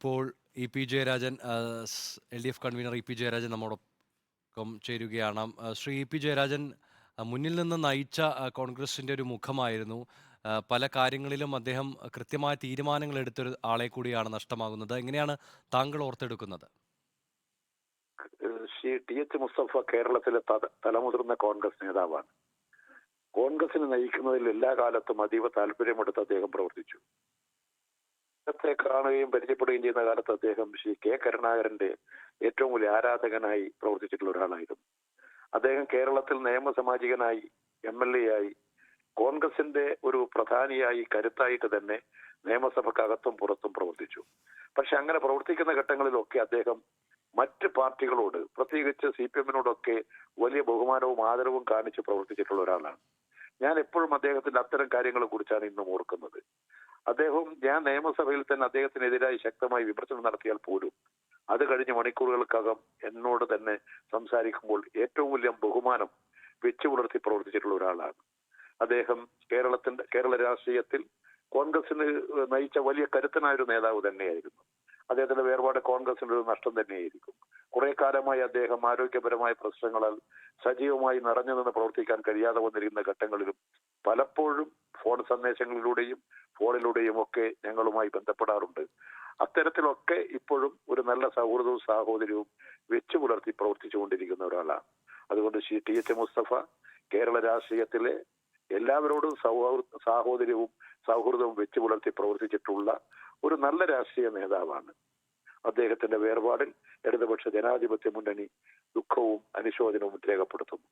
ഇപ്പോൾ E P Jayarajan L D F convener E P Jayarajan നമ്മോടൊപ്പം ചേരുകയാണ്. Shri E P Jayarajan മുന്നിൽ നിന്ന് നയിച്ച കോൺഗ്രസിന്റെ ഒരു മുഖമായിരുന്നു. പല കാര്യങ്ങളിലും അദ്ദേഹം കൃത്യമായ തീരുമാനങ്ങൾ എടുത്തൊരു ആളെ കൂടിയാണ് നഷ്ടമാകുന്നത്. എങ്ങനെയാണ് താങ്കൾ ഓർത്തെടുക്കുന്നത്? ശ്രീ ടി എച്ച് മുസ്തഫ കേരളത്തിലെ തലമുതിർന്ന കോൺഗ്രസ് നേതാവാണ്. കോൺഗ്രസിനെ നയിക്കുന്നതിൽ എല്ലാ കാലത്തും അതീവ താല്പര്യമെടുത്ത് അദ്ദേഹം പ്രവർത്തിച്ചു. അദ്ദേഹത്തെ കാണുകയും പരിചയപ്പെടുകയും ചെയ്യുന്ന കാലത്ത് അദ്ദേഹം ശ്രീ കെ കരുണാകരന്റെ ഏറ്റവും വലിയ ആരാധകനായി പ്രവർത്തിച്ചിട്ടുള്ള ഒരാളായിരുന്നു. അദ്ദേഹം കേരളത്തിൽ നിയമസാമാജികനായി എം എൽ എ ആയി കോൺഗ്രസിന്റെ ഒരു പ്രധാനിയായി കരുത്തായിട്ട് തന്നെ നിയമസഭക്കകത്തും പുറത്തും പ്രവർത്തിച്ചു. പക്ഷെ അങ്ങനെ പ്രവർത്തിക്കുന്ന ഘട്ടങ്ങളിലൊക്കെ അദ്ദേഹം മറ്റ് പാർട്ടികളോട് പ്രത്യേകിച്ച് സി പി എമ്മിനോടൊക്കെ വലിയ ബഹുമാനവും ആദരവും കാണിച്ച് പ്രവർത്തിച്ചിട്ടുള്ള ഒരാളാണ്. ഞാൻ എപ്പോഴും അദ്ദേഹത്തിന്റെ അത്തരം കാര്യങ്ങളെ കുറിച്ചാണ് ഇന്നും ഓർക്കുന്നത്. അദ്ദേഹം ഞാൻ നിയമസഭയിൽ തന്നെ അദ്ദേഹത്തിനെതിരായി ശക്തമായി വിമർശനം നടത്തിയാൽ പോലും അത് കഴിഞ്ഞ് മണിക്കൂറുകൾക്കകം എന്നോട് തന്നെ സംസാരിക്കുമ്പോൾ ഏറ്റവും വലിയ ബഹുമാനം വെച്ചു പുലർത്തി പ്രവർത്തിച്ചിട്ടുള്ള ഒരാളാണ്. അദ്ദേഹം കേരളത്തിന്റെ കേരള രാഷ്ട്രീയത്തിൽ കോൺഗ്രസിന് നയിച്ച വലിയ കരുത്തനായ ഒരു നേതാവ് തന്നെയായിരുന്നു. അദ്ദേഹത്തിന്റെ വേർപാട് കോൺഗ്രസിന്റെ ഒരു നഷ്ടം തന്നെയായിരിക്കും. കുറെ കാലമായി അദ്ദേഹം ആരോഗ്യപരമായ പ്രശ്നങ്ങളാൽ സജീവമായി നിറഞ്ഞു നിന്ന് പ്രവർത്തിക്കാൻ കഴിയാതെ വന്നിരിക്കുന്ന ഘട്ടങ്ങളിലും പലപ്പോഴും ഫോൺ സന്ദേശങ്ങളിലൂടെയും ഫോണിലൂടെയും ഒക്കെ ഞങ്ങളുമായി ബന്ധപ്പെടാറുണ്ട്. അത്തരത്തിലൊക്കെ ഇപ്പോഴും ഒരു നല്ല സൗഹൃദവും സാഹോദര്യവും വെച്ചു പുലർത്തി പ്രവർത്തിച്ചുകൊണ്ടിരിക്കുന്ന ഒരാളാണ്. അതുകൊണ്ട് ശ്രീ ടി എച്ച് മുസ്തഫ കേരള രാഷ്ട്രീയത്തിലെ എല്ലാവരോടും സൗഹൃദ സാഹോദര്യവും സൗഹൃദവും വെച്ചു പുലർത്തി പ്രവർത്തിച്ചിട്ടുള്ള ഒരു നല്ല രാഷ്ട്രീയ നേതാവാണ്. അദ്ദേഹത്തിന്റെ വേർപാടിൽ ഇടതുപക്ഷ ജനാധിപത്യ മുന്നണി ദുഃഖവും അനുശോചനവും രേഖപ്പെടുത്തുന്നു.